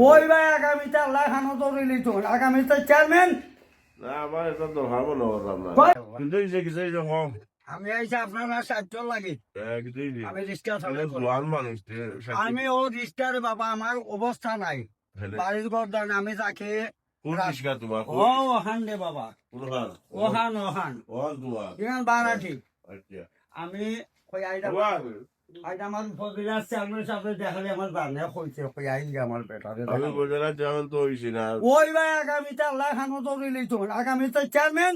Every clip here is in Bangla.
ওই ভাই আগামীতে আল্লাহ খানো তো আগামীতে চেয়ারম্যান আমার এটা দরকার না কিন্তু এই যে কিছু এই যে কম আমি আইসা আপনার সাহায্য লাগে। আমি সাথে আমি ও বাবা আমার অবস্থা নাই। বাড়ির তাকে রিস্কা আচ্ছা। আমি আইডা আমার ফজিলার চেয়ারম্যান সাহেব দেখালে আমার জানে কইছে কই আই আমার বেটারে আমি দেখালে। বোঝা তো হইছি না। ওই ভাই আগামীতে আল্লাহ খানো দৌড়িলি তো আগামীতে চেয়ারম্যান?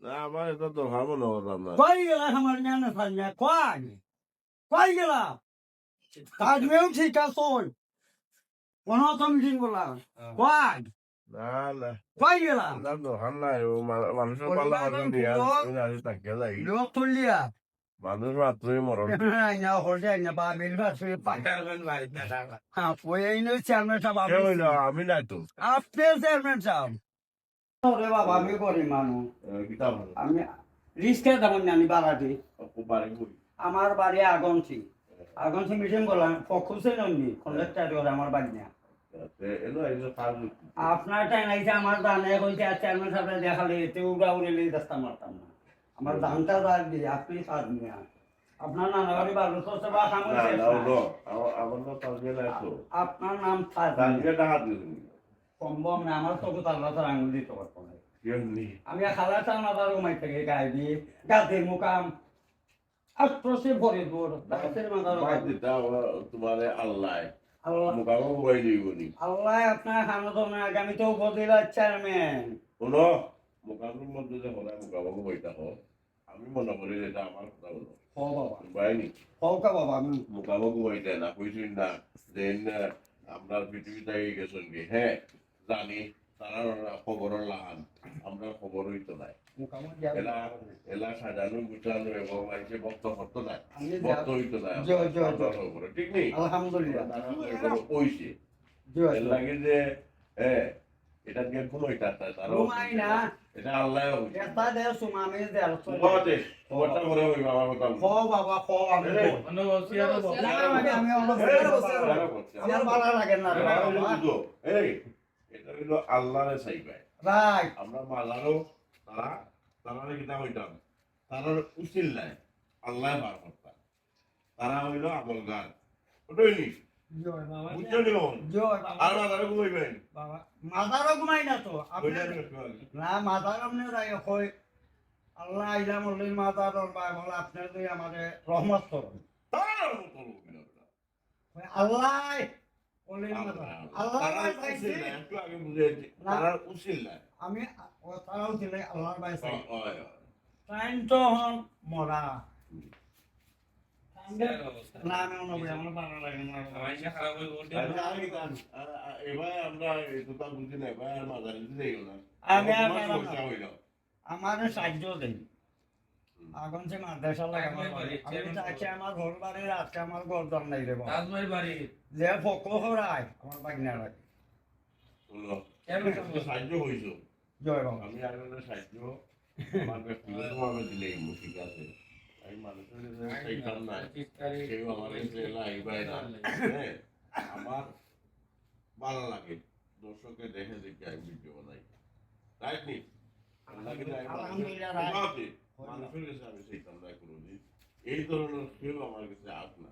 না আমার এটা দরকার মনে করলাম না। কই গেলা আমার জানা থাকলে কই? কই গেলা তাজমেও ঠিক আছে কোন মিটিং বলা কই? না না। কই গেলা দরকার নাই ও মানুষের পাল্লা দিয়া আজ লোক তুলিয়া। মানুষ মাত্রই মরণ আমি নাই তো আপনি চেয়ারম্যান সাহেব ওরে বাবা আমি করি মানুষ আমি রিস্কে তেমন জানি বাড়াটি আমার বাড়ি আগনছি আগনছি মিটিং করলাম ফকুসে নন্দী কন্ডাক্টার করে আমার বাড়ি না আপনার টাইম আইসে আমার দানে কইতে আর চেয়ারম্যান সাহেব দেখালে এতে উড়া উড়েলে রাস্তা মারতাম না আমার দাঁড় দিয়ে আপনি আপনার নানা বাড়ি খামো না তো তো আপনার নাম সম্ভব না আমার চোখে তাল্লা তার আঙুল দিতে পারব না। আমি খালা চাল না তার ঘুমাই থেকে গায়ে দিয়ে গাছের মুকাম আত্মসে ভরে দূর গাছের মাথার তোমার আল্লাহ। আল্লাহ। আপনার খানো আগামীতেও বদিলা চেয়ারম্যান মুখামোর মধ্যে যে হলে মুখামো বইটা হোক আমি মনে করি যে এটা আমার কথা হলো। হ বাবা। বাইনি হকা বাবা আমি মুখামো বইটা না কইছি না যে আমরা পৃথিবীতে গেছেন কি? হ্যাঁ জানি তারা খবর লাগান আমরা খবর হইতো নাই। এলা এলা সাজানো গুছানো এবং মানুষের ভক্ত হতো না আমি ভক্ত হইতো না জয়, জয়, জয়। আল্লাহর উপরে, ঠিক নেই আলহামদুলিল্লাহ। কইছে। লাগে যে হ্যাঁ এটা দিয়ে কোন তারা ঘুমাই না। এটা আল্লাহ এটা দে সুমামি দে তোমাতে তোমারটা করে হইবা আমার কথা। হ বাবা হ আমি। না, আমি আমি আমার লাগে না এই এটা হইল আল্লাহরে চাইবাই রাইট। আমরা মালারও তারা তারা কিতা হইতাম তারা উচিল নাই। আল্লাহ বার করতাম। তারা হইল আমল গান। ওটাই নি মাথারও ঘুমাই না তো না মাথার আপনি আল্লাহ আইলা মল্লির মাথার বাই বলে আপনি তুই আমাদের রহমত করুন। আল্লাহ আমি তারাও ছিলে আল্লাহর বাই চাই। টাইম তো হন মরা। আমার সাহায্য দেই আগুন সে মাদ্রাসা লাগে আমার আমি চাইছি আমার ঘর বাড়ির আজকে আমার ঘর দর নাই রে বাবা। যে ফকো হরাই আমার বাগনা শুনো, সাহায্য হইছো। জয় বাবা আমি আর সাহায্য আমার দিলে ঠিক আছে। আমার হ্যাঁ, আমার ভালো লাগে। দর্শককে দেখে দেখে আমি ভিডিও বানাই। রাইট। নি মানুষের- কাছে আমি কোনোদিন এই ধরনের কেউ আমার কাছে আস না।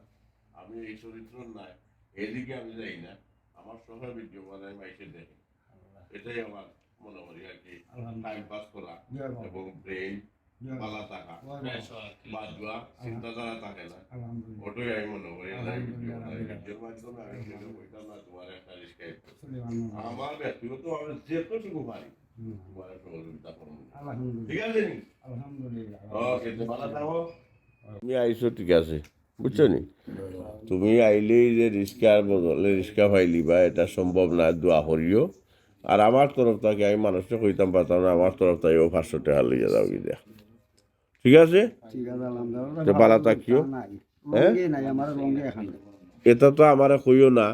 আমি এই চরিত্র নাই। এদিকে আমি যাই না। আমার সবাই ভিডিও বানাই মাইসে দেখে। এটাই আমার মনে করি আর কি। টাইম পাস করা এবং ব্রেন পালা থাকা জয় বাবা। চিন্তাধারা থাকে না ওটাই আমি মনে করি না আলহামদুলিল্লাহ, ভিডিওর মাধ্যমে আমি কিন্তু বইতাম না তোমার একটা রিস্কাই আমার ব্যক্তিগত আমি যেতটুকু পারি তোমার সহযোগিতা করব ঠিক আছে ওকে ভালো থাকো তুমি আইছো ঠিক আছে বুঝছ নি তুমি আইলেই যে রিক্সার বদলে রিক্সা পাইলি বা এটা সম্ভব না দোয়া করিও আর আমার তরফ থেকে আমি মানুষটা কইতাম পারতাম না আমার তরফ থেকে ও পাঁচশো টাকা লইয়া যাও কি দেখ ঠিক আছে? ঠিক আছে আলহামদুলিল্লাহ। তো ভালো হ্যাঁ? এটা তো আমার কইও না।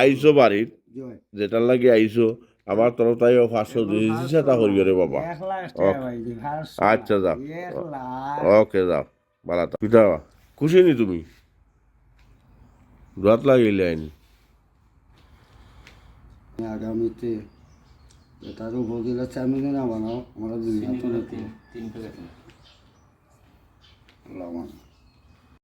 আইছো বাড়ির। জয়। যেটার লাগে আইছো আমার তরফ ও পাঁচশো দিয়েছে তা করিও রে বাবা। টাকা আচ্ছা, যাও। ওকে যাও। থাকো পিতা খুশি নি তুমি? রাত লাগিলে আইনি। আগামীতে তার উপজেলা চেয়ারম্যানে না বানাও আমরা দুই হাত তিন প্যাকেট আল্লাহ